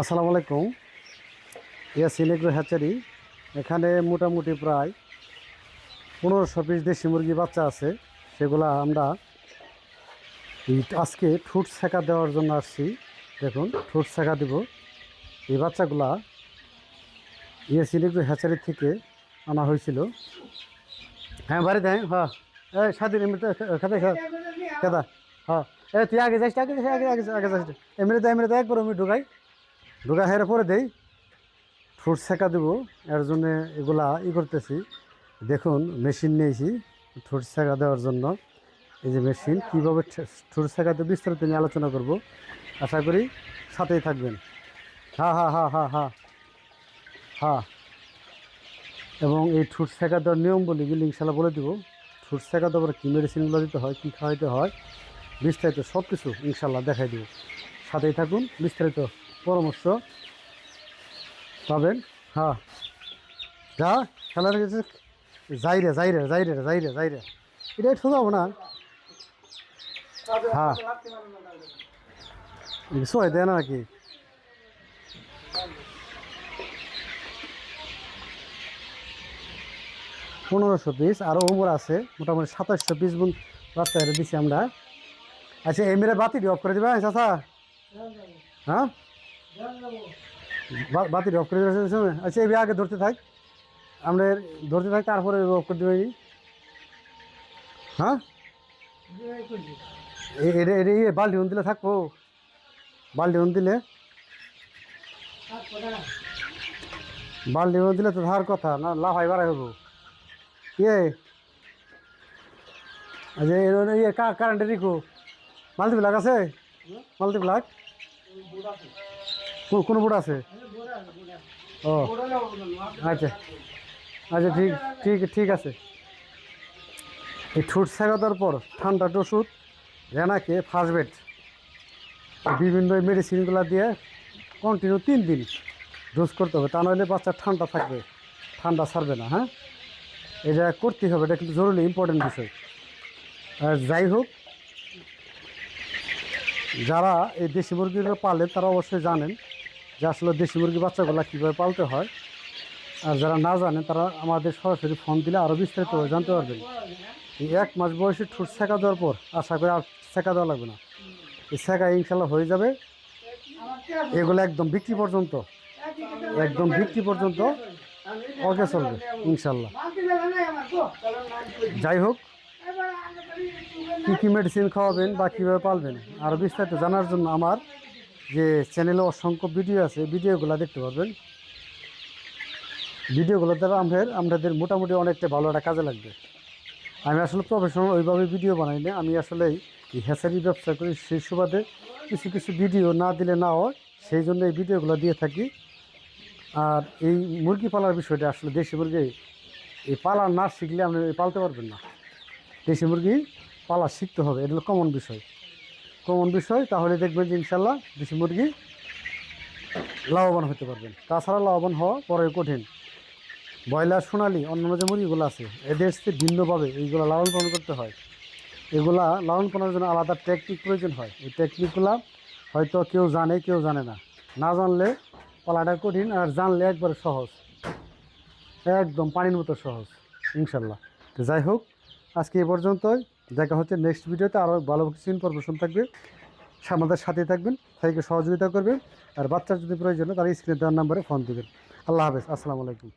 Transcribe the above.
আসসালামু আলাইকুম। ইয়া সিলেগ্রো হ্যাচারি এখানে মোটামুটি প্রায় পনেরোশো পিস দেশি মুরগি বাচ্চা আছে। সেগুলা আমরা আজকে ঠুট শেখা দেওয়ার জন্য আসছি। দেখুন ঠুট শেখা দেব। এই বাচ্চাগুলা ইয়ে সিলেগ্রো হ্যাচারি থেকে আনা হয়েছিল। হ্যাঁ বাড়িতে হ্যাঁ হ্যাঁ। এই স্বাধীন খেতা হ্যাঁ। এ তুই আগে যাস আগে যাস আগে আগে যাস, আগে যাস। এমনিতে এমনিতে একবার আমি ঢুকাই। ঢুকা হের পরে দেই, ফ্রুট সেকা দেবো, এর জন্য এগুলা ই করতেছি। দেখুন, মেশিন নিয়েছি ঠোঁট সেকা দেওয়ার জন্য। এই যে মেশিন, কীভাবে ঠোঁট সেকাতে বিস্তারিত নিয়ে আলোচনা করব। আশা করি সাথেই থাকবেন। হ্যাঁ হ্যাঁ হ্যাঁ হ্যাঁ হ্যাঁ হ্যাঁ এবং এই ঠোঁট সেকা দেওয়ার নিয়ম বলি গেলে ইনশাল্লাহ বলে দেবো। ঠোঁট সেকা দেওয়ার কী মেডিসিনগুলো দিতে হয়, কী খাওয়াইতে হয়, বিস্তারিত সব কিছু ইনশাল্লাহ দেখাই দেবো। সাথেই থাকুন, বিস্তারিত পরামর্শ পাবেন। হ্যাঁ। যা, খেলার গেছে যাইরে যাই রে যাই রে এটা একটু যাব না হ্যাঁ। সবাই দেয় না নাকি পনেরোশো পিস আরও ওমর আছে, মোটামুটি সাতাশশো পিস গুণ বাচ্চা দিছি আমরা। আচ্ছা এমএর বাতি অফ করে দিবা চাচা। হ্যাঁ? বাতি অফ করে আচ্ছা এই আগে ধরতে থাক। আমরা ধরতে থাক, তারপরে অফ করে দেবে হ্যাঁ? এটা এটা ইয়ে বাল্টি হুন দিলে থাকব। বাল্টি হুন দিলে? বাল্টি হুন দিলে তো ধার কথা, না লাফাই বাড়াই হব। ইয়ে। আচ্ছা ইয়ে কারেন্টে রিখো। মাল্টিপ্লাক আছে? মাল্টিপ্লাক কো- কোনো বোর্ড আছে? ও আচ্ছা। আচ্ছা ঠিক ঠিক ঠিক আছে। এই ঠুট শেখানোর পর ঠান্ডা ওষুধ রেনাকে ফার্স্ট বেড বিভিন্ন মেডিসিনগুলো দিয়ে কন্টিনিউ তিন দিন ডোজ করতে হবে। তা নাহলে বাচ্চা ঠান্ডা থাকবে। ঠান্ডা ছাড়বে না হ্যাঁ? এটা করতেই হবে, এটা কিন্তু জরুরি ইম্পর্টেন্ট বিষয়। আর যাই হোক, যারা এই দেশি মুরগিগুলো পালে তারা অবশ্যই জানেন যে আসলে দেশি মুরগি বাচ্চাগুলো কীভাবে পালতে হয়। আর যারা না জানেন তারা আমাদের সরাসরি ফোন দিলে আরও বিস্তারিতভাবে জানতে পারবেন এই এক মাস বয়সে ঠোঁট সেকা দেওয়ার পর আশা করি আর সেকা দেওয়া লাগবে না। এই সেকা ইনশাল্লাহ হয়ে যাবে। এগুলো একদম বিক্রি পর্যন্ত, একদম বিক্রি পর্যন্ত ওকে চলবে ইনশাল্লাহ যাই হোক, কী কী মেডিসিন খাওয়াবেন বা কীভাবে পালবেন, আর বিস্তারিত জানার জন্য আমার যে চ্যানেলে অসংখ্য ভিডিও আছে ভিডিওগুলো দেখতে পারবেন। ভিডিওগুলো দ্বারা আমাদের আমাদের মোটামুটি অনেকটা ভালো একটা কাজে লাগবে। আমি আসলে প্রফেশনাল ওইভাবে ভিডিও বানাই না। আমি আসলে এই হ্যাচারি ব্যবসা করি, সেই সুবাদে কিছু কিছু ভিডিও না দিলে না হয়, সেই জন্য এই ভিডিওগুলো দিয়ে থাকি। আর এই মুরগি পালার বিষয়টা আসলে দেশি মুরগি, এই পালা না শিখলে আপনি পালতে পারবেন না। দেশি মুরগি পালা শিখতে হবে, এটা কমন বিষয়। কমন বিষয়, তাহলে দেখবেন যে ইনশাল্লাহ দেশি মুরগি লাভবান হতে পারবেন। তাছাড়া লাভবান হওয়া পরে কঠিন। ব্রয়লার, সোনালি, অন্যান্য যে মুরগিগুলো আছে, এদের থেকে ভিন্নভাবে এইগুলো লালন পালন করতে হয়। এগুলা লালন পালনের জন্য আলাদা টেকনিক প্রয়োজন হয়। এই টেকনিকগুলো হয়তো কেউ জানে কেউ জানে না। না জানলে পালাটা কঠিন আর জানলে একবারে সহজ। একদম পানির মতো সহজ, ইনশাল্লাহ। তো যাই হোক, আজকে এ পর্যন্তই। দেখা হচ্ছে নেক্সট ভিডিওতে আরও ভালো কিছু ইনফরমেশন থাকবে। আমাদের সাথে থাকবেন তাদেরকে সহযোগিতা করবেন, আর বাচ্চার যদি প্রয়োজন হয় তারা স্ক্রিনে দেওয়ার নাম্বারে ফোন দেবেন। আল্লাহ হাফেজ, আসসালামু আলাইকুম।